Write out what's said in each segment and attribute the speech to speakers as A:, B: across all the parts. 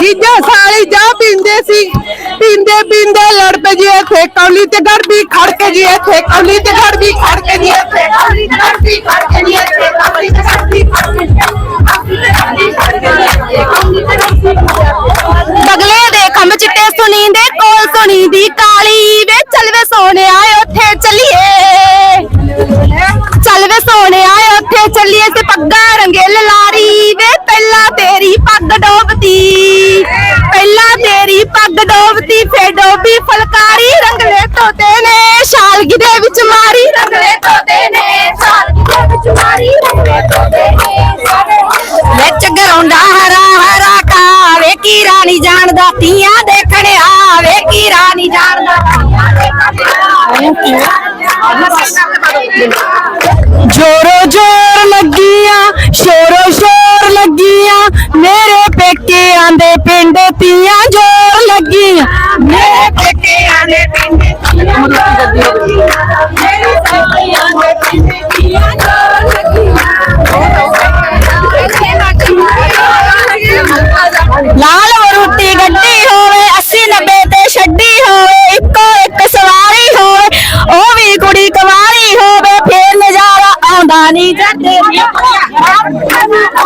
A: ਚੀਜ਼ਾਂ ਸਾਰੀ ਜਾ ਪਿੰਦੇ ਸੀ ਪਿੰਦੇ ਪਿੰਦੇ ਲੜ ਪਏ ਜੀ ਇੱਥੇ ਕੌਲੀ ਤੇ ਘਰ ਵੀ ਖੜ ਕੇ ਜੀ ਇੱਥੇ ਕੌਲੀ ਤੇ ਘਰ ਵੀ ਖੜ ਕੇ ਜੀ ਇੱਥੇ ਕੌਲੀ ਤੇ ਘਰ ਵੀ ਖੜ ਕੇ ਜੀ ਇੱਥੇ ਕੌਲੀ ਤੇ ਘਰ ਵੀ ਖੜ ਕੇ
B: ਡਡੋਬਤੀ ਫੇ ਡੋਬੀ ਫਲਕਾਰੀ ਰੰਗ ਰੰਗਲੇ ਤੋਤੇ ਨੇ ਸ਼ਾਲਗੀ ਦੇ ਵਿੱਚ ਮਾਰੀ ਰੰਗ ਰੰਗਲੇ ਤੋਤੇ ਨੇ ਸ਼ਾਲਗੀ ਦੇ ਵਿੱਚ ਮਾਰੀ ਰੰਗ ਰੰਗਲੇ ਤੋਤੇ ਨੇ ਵਿੱਚ ਗਰਾਉਂਦਾ ਹਰਾ ਹਰਾ ਕਾਵੇ ਕੀ ਰਾਣੀ ਜਾਣਦਾ ਤੀਆਂ ਦੇਖਣ ਆ ਕੀ ਕੀ ਰਾਣੀ ਜਾਣਦਾ
C: ਜੋਰ ਮੇਰੇ ਪੇਕਿਆਂ ਦੇ ਪਿੰਡ ਤੀਆਂ ਜੋਰ ਲੱਗੀਆਂ
D: ਮੇਰੇ ਪੇਕਿਆਂ ਦੇ ਪਿੰਡ ਤੀਆਂ ਜੋਰ ਲੱਗੀਆਂ ਮੇਰੇ ਸਾਥੀਆਂ
C: ਦੇ ਪਿੰਡ
D: ਤੀਆਂ ਜੋਰ ਲੱਗੀਆਂ
B: ਲਾਲ ਵਰੂਤੀ ਗੱਡੀ ਹੋਵੇ 80 90 ਤੇ ਛੱਡੀ ਹੋਵੇ ਇੱਕੋ ਇੱਕ ਸਵਾਰੀ ਹੋਵੇ ਉਹ ਵੀ ਕੁੜੀ ਕੁਵਾਰੀ ਹੋਵੇ ਫੇਰ ਨਜ਼ਾਰਾ ਆਉਂਦਾ ਨਹੀਂ ਜੱਟੇ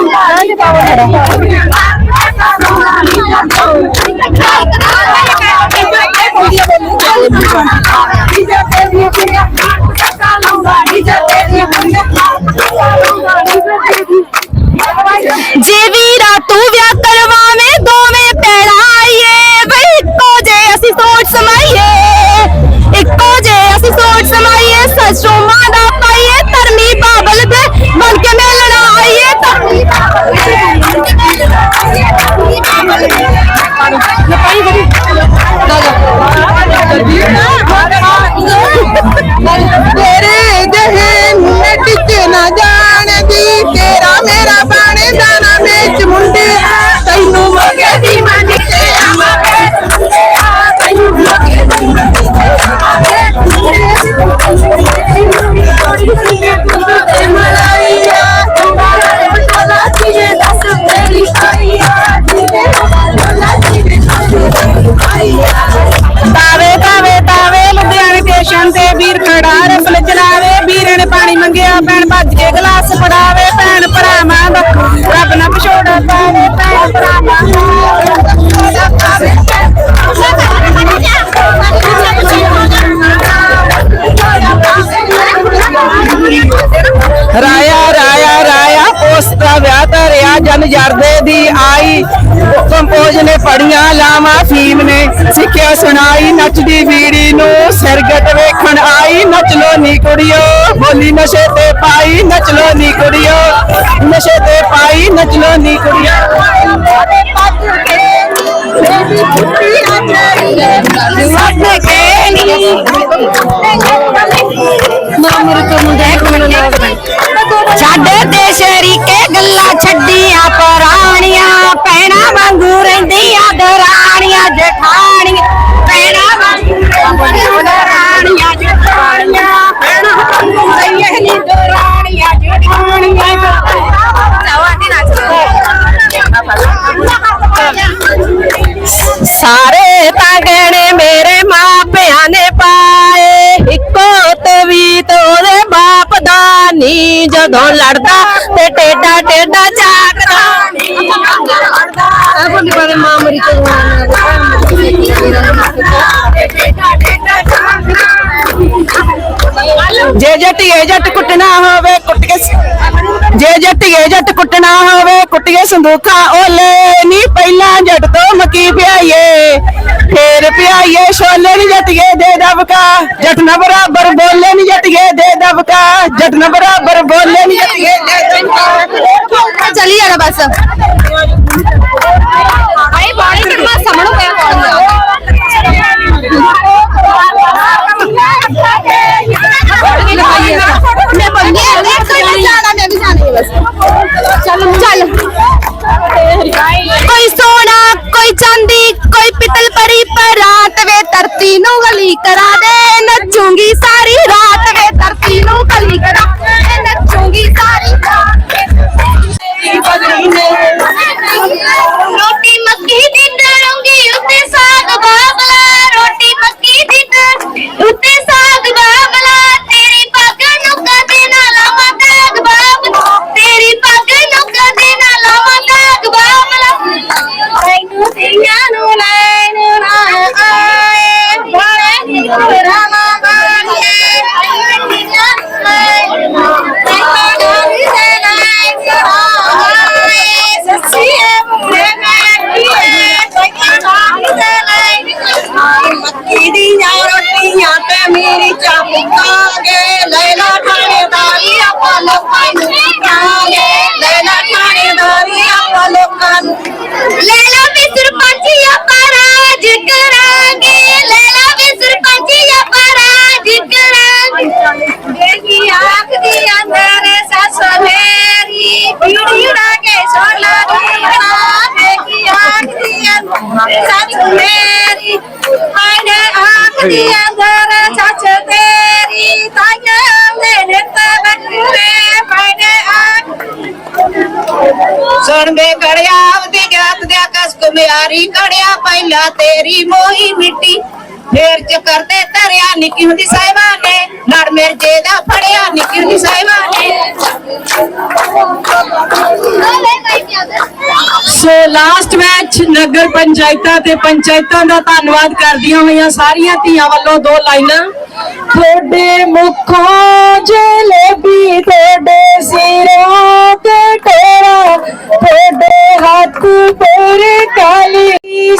D: Đấy, cái bao này đó.
E: โชดา পারে পারে
D: পাবা
E: ও
D: শদা পারে তে
F: রায়া রায়া রায়া পোস্তে বাতরিয়া জন জারদে দি আই গুসম্ম পোজে নে পড়িয়া লামা ফিম নে শিখিয়া শোনায় নাচ দি ভিড়ি নু সরগত ویکহান আই নাচ โลนี কুড়িয়ো โ হলি नशे ते पाई নাচ โลนี কুড়িয়ো नशे ते पाई ਚਲੋਨੀ ਕੁੜੀਆਂ
D: ਮੋਰੇ ਪੱਤ ਕੇ
A: ਮੇਰੀ ਕੁੜੀਆਂ
D: ਤੇਰੀ ਸਾਡੇ ਕੇ ਨੀ ਮਾਂ ਮੇਰੇ ਤੋਂ ਮੁੰਡਾ ਇੱਕ ਮਿੰਟ ਨਾ
B: ਸਾਡੇ ਦੇਸ਼
D: नहीं जो धोन लड़ता ते टेटा टेटा जागता अपन बारे मामरी को
F: जे जट एजट कुटना होवे कुट के जे जट एजट कुटना होवे कुट के संदूका ओले नी पहला जट तो मकी पियाए फिर पियाए छोले नी जट ये दे दबका जट न जट नंबर बोले हाँ,
B: चली जाना बस अरे है तो जाना बस
D: चल
B: चल कोई सोना कोई चांदी कोई पितल परी पर वे धरती गली करा दे नचूंगी सारी
D: ਕਣਵੇ ਕੜਿਆ ਆਪਦੀ ਗਿਆਤ ਦੇ ਆਕਸ ਕੁਮਿਆਰੀ ਕੜਿਆ ਪਹਿਲਾ ਤੇਰੀ ਮੋਹੀ ਮਿੱਟੀ ਫੇਰ ਚ ਕਰਦੇ ਧਰਿਆ ਨਿੱਕੀ ਹੁੰਦੀ ਸਾਹਿਬਾ ਨੇ ਲੜ ਮੇਰ ਜੇ ਦਾ ਫੜਿਆ ਨਿੱਕੀ ਹੁੰਦੀ ਸਾਹਿਬਾ ਨੇ
C: ਸੋ ਲਾਸਟ ਮੈਚ ਨਗਰ ਪੰਚਾਇਤਾਂ ਤੇ ਪੰਚਾਇਤਾਂ ਦਾ ਧੰਨਵਾਦ ਕਰਦੀਆਂ ਹੋਈਆਂ ਸਾਰੀਆਂ ਧੀਆਂ ਵੱਲੋਂ ਦੋ ਲਾਈਨਾਂ ਥੋੜੇ ਮੁਖੋਂ ਜੇ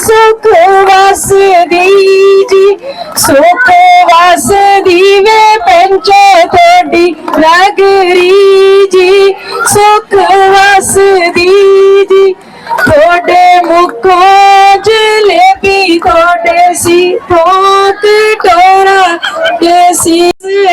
C: सुखवास दीजी सुखवास दीवे पंचो थोड़ी नगरी जी सुखवास दीजी थोड़े मुखो जलेबी थोड़े सी थोक टोरा जैसी